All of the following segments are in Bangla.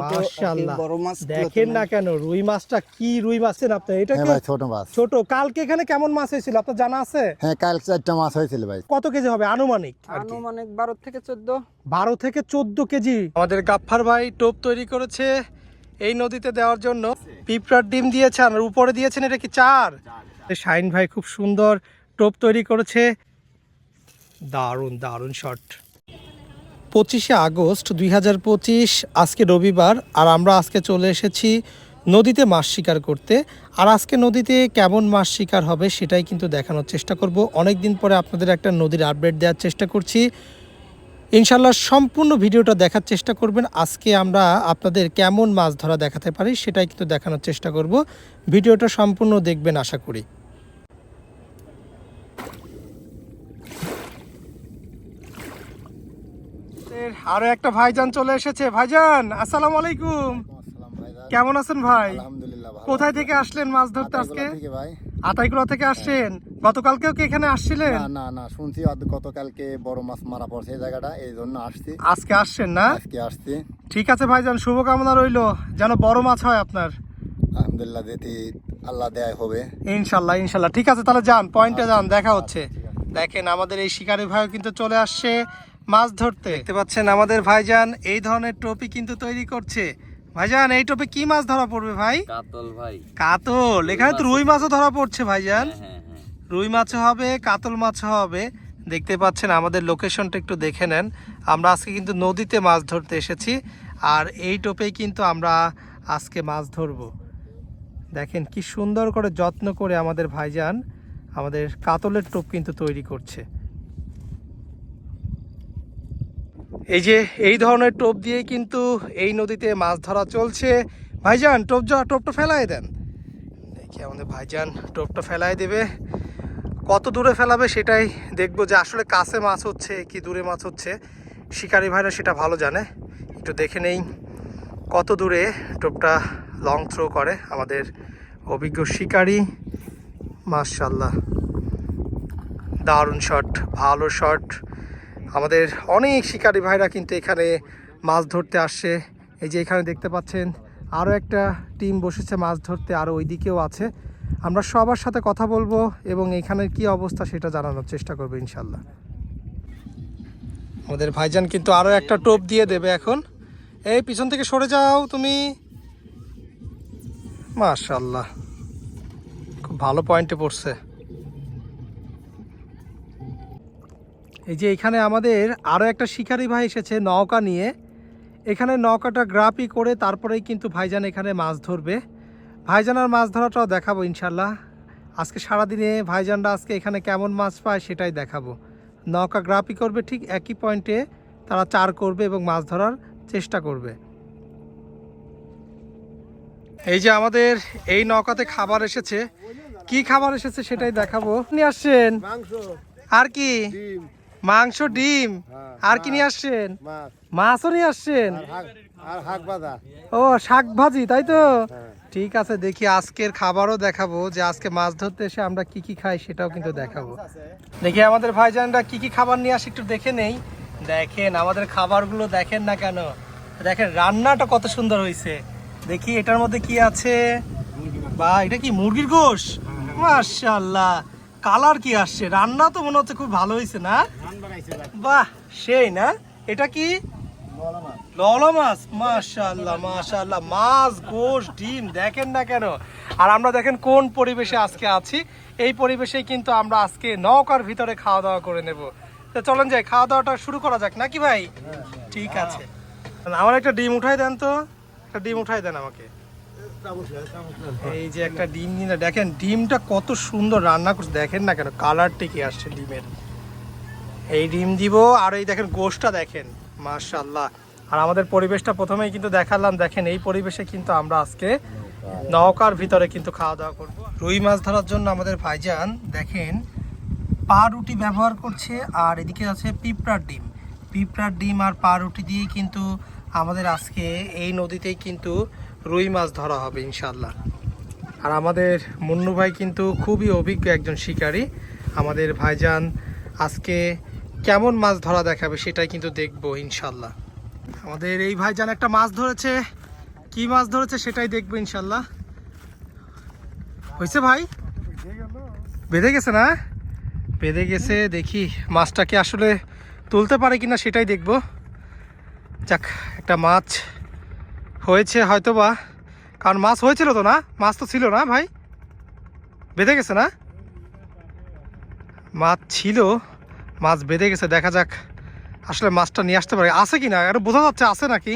মাশাআল্লাহ। বড় মাছ দেখেন না কেন রুই মাছটা কি রুই মাছের আপনার এটা হ্যাঁ কি ভাই ছোট মাছ। ছোট? কালকে এখানে কেমন মাছ হয়েছিল? আপনার জানা আছে? হ্যাঁ কাল চারটা মাছ হয়েছিল ভাই। কত কেজি হবে? আনুমানিক। আনুমানিক বারো থেকে চোদ্দ। বারো থেকে চোদ্দ কেজি। আমাদের গাফফার ভাই টোপ তৈরি করেছে এই নদীতে দেওয়ার জন্য। পিঁপড়ার ডিম দিয়েছেন আর উপরে দিয়েছেন এটা কি চার? শাইন ভাই খুব সুন্দর টোপ তৈরি করেছে। দারুণ দারুণ শট পঁচিশে আগস্ট দুই হাজার পঁচিশ, আজকে রবিবার, আর আমরা আজকে চলে এসেছি নদীতে মাছ শিকার করতে। আর আজকে নদীতে কেমন মাছ শিকার হবে সেটাই কিন্তু দেখানোর চেষ্টা করব। অনেক দিন পরে আপনাদের একটা নদীর আপডেট দেওয়ার চেষ্টা করছি। ইনশাল্লাহ সম্পূর্ণ ভিডিওটা দেখার চেষ্টা করবেন। আজকে আমরা আপনাদের কেমন মাছ ধরা দেখাতে পারি সেটাই কিন্তু দেখানোর চেষ্টা করব। ভিডিওটা সম্পূর্ণ দেখবেন, আশা করি। আরও একটা ভাইজান চলে এসেছে। ভাইজান আসসালামু আলাইকুম। কেমন আছেন ভাই? কোথায় থেকে আসলেন মাছ ধরতে আজকে? আতাইকুলা থেকে আসছেন? গতকালকেও কি এখানে আসছিলেন? না না শুনছি গতকালকে বড় মাছ মারা পড়ছে এই জায়গাটা এই জন্য আসছি। আজকে আসছেন না? আজকে আসছি। ঠিক আছে ভাইজান শুভকামনা রইল। যেন বড় মাছ হয় আপনার। আলহামদুলিল্লাহ যেটি আল্লাহ দেয় হবে। ইনশাল্লাহ ইনশাল্লাহ। ঠিক আছে তাহলে যান পয়েন্টে যান দেখা হচ্ছে। দেখেন আমাদের এই শিকারি ভাইও কিন্তু চলে আসছে। মাছ ধরতে। দেখতে পাচ্ছেন আমাদের ভাইজান এই ধরনের টপি কিন্তু তৈরি করছে। ভাইজান এই টপে কি মাছ ধরা পড়বে ভাই? কাতল ভাই। কাতল। এখানে তো রুই মাছও ধরা পড়ছে ভাইজান। হ্যাঁ হ্যাঁ। রুই মাছ হবে কাতল মাছ হবে। দেখতে পাচ্ছেন আমাদের লোকেশনটা একটু দেখে নেন। আমরা আজকে কিন্তু নদীতে মাছ ধরতে এসেছি। আর এই টোপেই কিন্তু আমরা আজকে মাছ ধরব। দেখেন কি সুন্দর করে যত্ন করে আমাদের ভাইজান আমাদের কাতলের টোপ কিন্তু তৈরি করছে। এই যে, এই ধরনের টোপ দিয়ে কিন্তু এই নদীতে মাছ ধরা চলছে। ভাইজান, টোপ যা টোপটা ফেলাই দেন। দেখি আমাদের ভাইজান টোপটা ফেলাই দেবে। কত দূরে ফেলাবে সেটাই দেখব যে আসলে কাছে মাছ হচ্ছে, কি দূরে মাছ হচ্ছে। শিকারি ভাইরা সেটা ভালো জানে। একটু দেখে নেই কত দূরে টোপটা লং থ্রো করে আমাদের অভিজ্ঞ শিকারি। মার্শাল্লাহ দারুণ শট ভালো শট আমাদের অনেক শিকারি ভাইরা কিন্তু এখানে মাছ ধরতে আসছে এই যে এখানে দেখতে পাচ্ছেন আরও একটা টিম বসেছে মাছ ধরতে আরও ওইদিকেও আছে। আমরা সবার সাথে কথা বলব এবং এখানের কি অবস্থা সেটা জানানোর চেষ্টা করব ইনশাল্লাহ। আমাদের ভাইজান কিন্তু আরও একটা টোপ দিয়ে দেবে এখন। এই, পিছন থেকে সরে যাও তুমি। মাশাল্লাহ খুব ভালো পয়েন্টে পড়ছে। এই যে এখানে আমাদের আরও একটা শিকারি ভাই এসেছে নৌকা নিয়ে। এখানে নৌকাটা গ্রাপি করে তারপরেই কিন্তু ভাইজান এখানে মাছ ধরবে। ভাইজানার মাছ ধরাটাও দেখাবো ইনশাল্লাহ আজকে সারাদিনে ভাইজানরা আজকে এখানে কেমন মাছ পায় সেটাই দেখাবো। নৌকা গ্রাপি করবে ঠিক একই পয়েন্টে তারা চার করবে এবং মাছ ধরার চেষ্টা করবে। এই যে আমাদের এই নৌকাতে খাবার এসেছে। কি খাবার এসেছে সেটাই দেখাবো। নিয়ে আসছেন। আর কি? মাংস ডিম। হ্যাঁ, আর কি নিয়ে আসছেন? মাছ। মাছও নিয়ে আসছেন? ও শাক ভাজি তাই তো? হ্যাঁ। ঠিক আছে দেখি আজকের খাবারও দেখাবো যে আজকে মাছ ধরতে এসে আমরা কি কি খাই সেটাও কিন্তু দেখাবো। দেখি আমাদের ভাইজানরা কি কি খাবার নিয়ে আসে একটু দেখে নেই। দেখেন আমাদের খাবারগুলো দেখেন না কেন? দেখেন রান্নাটা কত সুন্দর হয়েছে দেখি এটার মধ্যে কি আছে? বা এটা কি মুরগির গোশ? মাশাআল্লাহ কালার কি আসছে? রান্না তো মনে হচ্ছে খুব ভালো হয়েছে না? বাহ, সেই না? এটা কি? ললা মাছ। মাশাআল্লাহ মাশাআল্লাহ। মাছ, গোশ, ডিম, দেখেন না কেন? আর আমরা দেখেন কোন পরিবেশে আজকে আছি। এই পরিবেশেই কিন্তু আমরা আজকে নৌকার ভিতরে খাওয়া দাওয়া করে তো খাওয়া দাওয়াটা শুরু করা যাক। নাকি ভাই? ঠিক আছে। আমার একটা ডিম উঠাই দেন তো। একটা ডিম উঠাই দেন আমাকে। এই যে একটা ডিম দেখেন ডিমটা কত সুন্দর রান্না করছে। দেখেন না কেন, কালারটা কি আসছে ডিমের। এই ডিম দিব, আর এই দেখেন গোশটা দেখেন মাশাল্লাহ আর আমাদের পরিবেশটা প্রথমেই কিন্তু দেখালাম, দেখেন এই পরিবেশে কিন্তু আমরা আজকে নৌকার ভিতরে কিন্তু খাওয়া দাওয়া করব। রুই মাছ ধরার জন্য আমাদের ভাইজান, দেখেন, পা রুটি ব্যবহার করছে, আর এদিকে আছে পিঁপড়ার ডিম। পিঁপড়ার ডিম আর পা রুটি দিয়ে কিন্তু আমাদের আজকে এই নদীতেই কিন্তু রুই মাছ ধরা হবে ইনশাল্লাহ আর আমাদের মুন্নু ভাই কিন্তু খুবই অভিজ্ঞ একজন শিকারী। আমাদের ভাইজান আজকে কেমন মাছ ধরা দেখাবে সেটাই কিন্তু দেখব ইনশাল্লাহ। আমাদের এই ভাই ভাইজান একটা মাছ ধরেছে। কি মাছ ধরেছে সেটাই দেখব ইনশাল্লাহ। হয়েছে ভাই? বেঁধে গেছে না? বেঁধে গেছে, দেখি মাছটাকে আসলে তুলতে পারে কিনা সেটাই দেখব। যাক, একটা মাছ হয়েছে হয়তো বা কারণ মাছ হয়েছিল তো না? মাছ তো ছিল না ভাই? বেঁধে গেছে না? মাছ ছিল। মাছ বেঁধে গেছে, দেখা যাক। আসলে মাছটা নিয়ে আসতে পারে। আছে কি না এটা বোঝা যাচ্ছে আছে নাকি?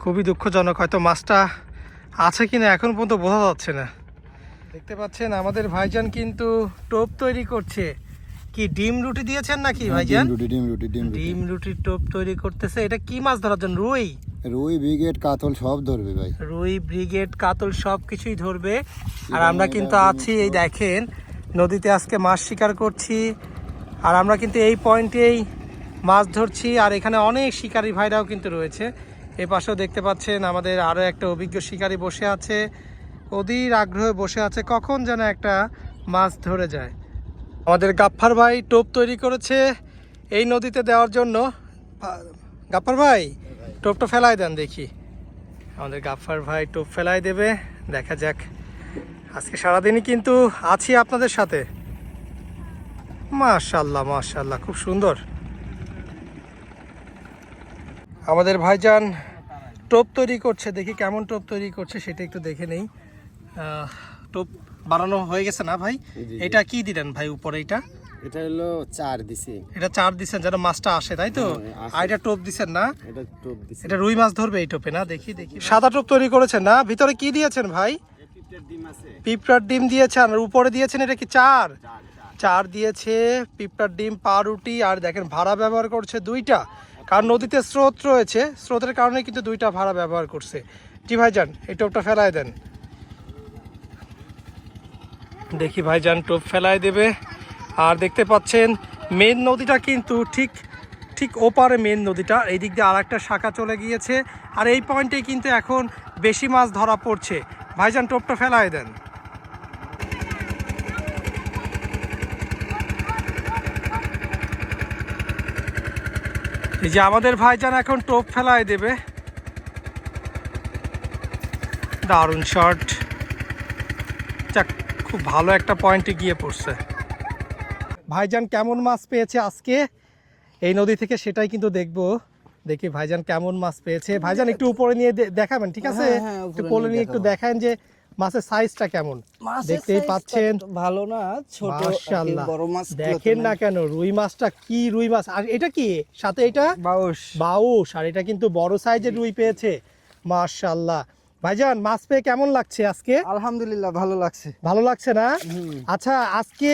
খুবই দুঃখজনক, হয়তো মাছটা আছে কি না এখন পর্যন্ত বোঝা যাচ্ছে না। দেখতে পাচ্ছেন, আমাদের ভাইজান কিন্তু টোপ তৈরি করছে। কি ডিম রুটি দিয়েছেন নাকি ভাইজান? ডিম রুটি ডিম রুটি ডিম রুটি। ডিম রুটির টোপ তৈরি করতেছে। এটা কি মাছ ধরার জন্য? রুই? রুই ব্রিগেড কাতল সব ধরবে ভাই। রুই ব্রিগেড কাতল সব কিছুই ধরবে। আর আমরা কিন্তু আছি এই দেখেন নদীতে আজকে মাছ শিকার করছি। আর আমরা কিন্তু এই পয়েন্টেই মাছ ধরছি। আর এখানে অনেক শিকারী ভাইরাও কিন্তু রয়েছে। এই পাশেও দেখতে পাচ্ছেন আমাদের আরও একটা অভিজ্ঞ শিকারী বসে আছে। অধীর আগ্রহে বসে আছে কখন যেন একটা মাছ ধরে যায়। আমাদের গাফফার ভাই টোপ তৈরি করেছে এই নদীতে দেওয়ার জন্য। গাফফার ভাই, টোপটা ফেলাই দেন দেখি। আমাদের গাফফার ভাই টোপ ফেলাই দেবে, দেখা যাক। আজকে সারাদিনই কিন্তু আছি আপনাদের সাথে। মাশাল্লাহ মাশাল্লাহ, খুব সুন্দর। আমাদের ভাইজান টোপ তৈরি করছে, দেখি কেমন টোপ তৈরি করছে, সেটা একটু দেখে নেই। টোপ বানানো হয়ে গেছে না ভাই। এটা কি দিলেন ভাই উপরে এটা? এটা হলো চার দিছি। এটা চার দিচ্ছেন যেন মাছটা আসে তাই তো? হ্যাঁ, আর এটা টোপ দিচ্ছেন না? এটা টোপ দিছি। এটা রুই মাছ ধরবে এই টোপে না? দেখি দেখি। সাদা টোপ তৈরি করেছেন না? ভিতরে কি দিয়েছেন ভাই? পিঁপড়ার ডিম দিয়েছেন আর উপরে দিয়েছেন এটা কি চার? চার দিয়েছে পিঁপড়ার ডিম পাউরুটি আর দেখেন ভাড়া ব্যবহার করছে দুইটা। কারণ নদীতে স্রোত রয়েছে স্রোতের কারণে কিন্তু দুইটা ভাড়া ব্যবহার করছে। জি ভাইজান এই টোপটা ফেলায় দেন। দেখি ভাইজান টোপ ফেলায় দেবে। আর দেখতে পাচ্ছেন, মেন নদীটা কিন্তু ঠিক ঠিক ওপারে মেন নদীটা। এই দিক দিয়ে আর একটা শাখা চলে গিয়েছে। আর এই পয়েন্টে কিন্তু এখন বেশি মাছ ধরা পড়ছে। ভাইজান, টোপটা ফেলায় দেন। এই যে আমাদের ভাইজান এখন টোপ ফেলায় দেবে। দারুণ শট। যাক খুব ভালো একটা পয়েন্টে গিয়ে পড়ছে। ভাইজান কেমন মাছ পেয়েছে আজকে? এই নদী থেকে সেটাই কিন্তু দেখব। দেখি ভাইজান কেমন মাছ পেয়েছে। ভাইজান একটু উপরে নিয়ে দেখাবেন ঠিক আছে? হ্যাঁ, হ্যাঁ, একটু কোলে নিয়ে একটু। দেখান যে মাছের সাইজটা কেমন। দেখতেই পাচ্ছেন। ভালো না ছোট মাশাআল্লাহ। বড় মাছ দেখেন না কেন রুই মাছটা কি রুই মাছ? আর এটা কি? সাথে এটা? বাউস বাউস আর এটা কিন্তু বড় সাইজের রুই পেয়েছে। মাশাআল্লাহ। ভাইজান মাছ পেয়ে কেমন লাগছে আজকে? আলহামদুলিল্লাহ ভালো লাগছে। ভালো লাগছে না? আচ্ছা আজকে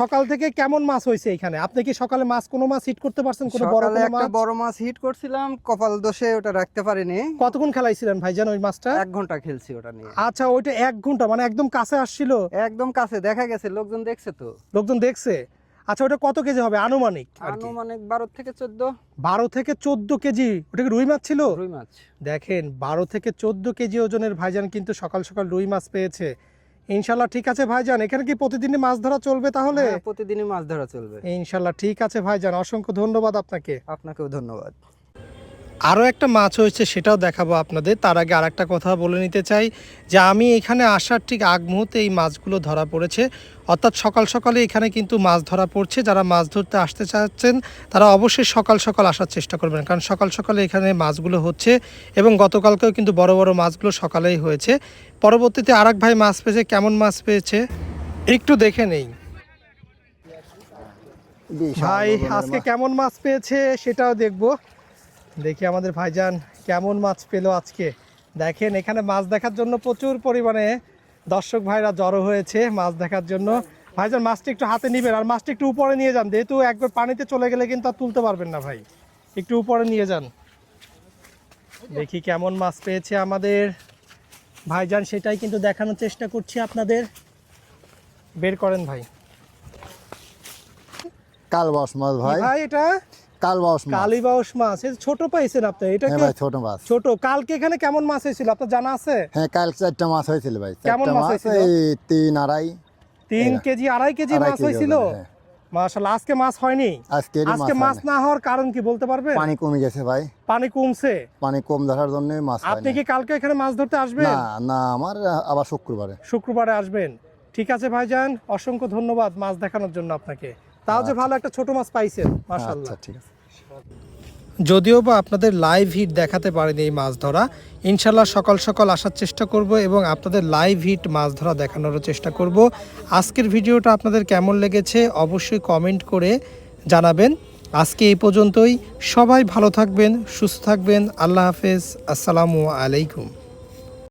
সকাল থেকে কেমন মাছ হয়েছে এখানে? আপনি কি সকালে মাছ কোনো মাছ হিট করতে পারছেন? কোনো বড় কোনো একটা মাছ? বড় মাছ হিট করছিলাম কপাল দোষে ওটা রাখতে পারিনি। কতক্ষণ খেলাইছিলেন ভাইজান ওই মাছটা? এক ঘণ্টা খেলছি ওটা নিয়ে। আচ্ছা ওইটা এক ঘণ্টা মানে একদম কাছে আসছিল? একদম কাছে দেখা গেছে লোকজন দেখছে তো। লোকজন দেখছে? আচ্ছা ওটা কত কেজি হবে? আনুমানিক? আনুমানিক বারো থেকে চোদ্দ। বারো থেকে চোদ্দ কেজি। ওটা কি রুই মাছ ছিল? রুই মাছ। দেখেন বারো থেকে চোদ্দ কেজি ওজনের ভাইজান কিন্তু সকাল সকাল রুই মাছ পেয়েছে। ইনশাল্লাহ ঠিক আছে ভাইজান। এখানে কি প্রতিদিনই মাছ ধরা চলবে তাহলে? হ্যাঁ, প্রতিদিনই মাছ ধরা চলবে। ইনশাল্লাহ ঠিক আছে ভাইজান। অসংখ্য ধন্যবাদ আপনাকে। আপনাকেও ধন্যবাদ। আরও একটা মাছ হয়েছে সেটাও দেখাবো আপনাদের। তার আগে আর একটা কথা বলে নিতে চাই যে আমি এখানে আসার ঠিক আগ মুহূর্তে এই মাছগুলো ধরা পড়েছে। অর্থাৎ সকাল সকালে এখানে কিন্তু মাছ ধরা পড়ছে। যারা মাছ ধরতে আসতে চাচ্ছেন তারা অবশ্যই সকাল সকাল আসার চেষ্টা করবেন। কারণ সকাল সকালে এখানে মাছগুলো হচ্ছে এবং গতকালকেও কিন্তু বড় বড় মাছগুলো সকালেই হয়েছে। পরবর্তীতে আরেক ভাই মাছ পেয়েছে। কেমন মাছ পেয়েছে? একটু দেখে নেই। ভাই আজকে কেমন মাছ পেয়েছে সেটাও দেখব। দেখি আমাদের ভাইজান কেমন মাছ পেল আজকে। দেখেন এখানে মাছ দেখার জন্য প্রচুর পরিমাণে দর্শক ভাইরা জড়ো হয়েছে মাছ দেখার জন্য। ভাইজান মাছটা একটু হাতে নিবেন আর মাছটা একটু উপরে নিয়ে যান যেহেতু একবার পানিতে চলে গেলে কিন্তু আর তুলতে পারবেন না ভাই। একটু উপরে নিয়ে যান। দেখি কেমন মাছ পেয়েছে আমাদের। ভাইজান সেটাই কিন্তু দেখানোর চেষ্টা করছি আপনাদের। বের করেন ভাই। কালবাস মাছ ভাই। ভাই এটা? কালবাস মাছ। কালীবাউস মাছ এই ছোট পাইছেন আপনি এটা হ্যাঁ কি ভাই ছোট মাছ। ছোট? কালকে এখানে কেমন মাছ হয়েছিল আপনার জানা আছে? হ্যাঁ কাল চারটা মাছ হয়েছিল ভাই কেমন মাছ হয়েছিল? এই তিন আড়াই। তিন কেজি আড়াই কেজি মাছ হয়েছিল? হ্যাঁ। মাশাআল্লাহ আজকে মাছ হয়নি? আজকে আজকে মাছ না হওয়ার কারণ কি বলতে পারবেন? পানি কমে গেছে ভাই। পানি কমছে? পানি কম ধরার জন্য মাছ আপনি কি কালকে এখানে মাছ ধরতে আসবেন? না না আমার আবার শুক্রবারে। শুক্রবারে আসবেন। ঠিক আছে ভাইজান অসংখ্য ধন্যবাদ মাছ দেখানোর জন্য আপনাকে। তাও যে ভালো একটা ছোট মাছ পাইছেন মাশাআল্লাহ। আচ্ছা ঠিক আছে। যদিও বা আপনাদের লাইভ হিট দেখাতে পারেনি এই মাছ ধরা, ইনশাল্লাহ সকাল সকাল আসার চেষ্টা করব এবং আপনাদের লাইভ হিট মাছ ধরা দেখানোরও চেষ্টা করব। আজকের ভিডিওটা আপনাদের কেমন লেগেছে অবশ্যই কমেন্ট করে জানাবেন। আজকে এই পর্যন্তই। সবাই ভালো থাকবেন, সুস্থ থাকবেন। আল্লাহ হাফেজ। আসসালামু আলাইকুম।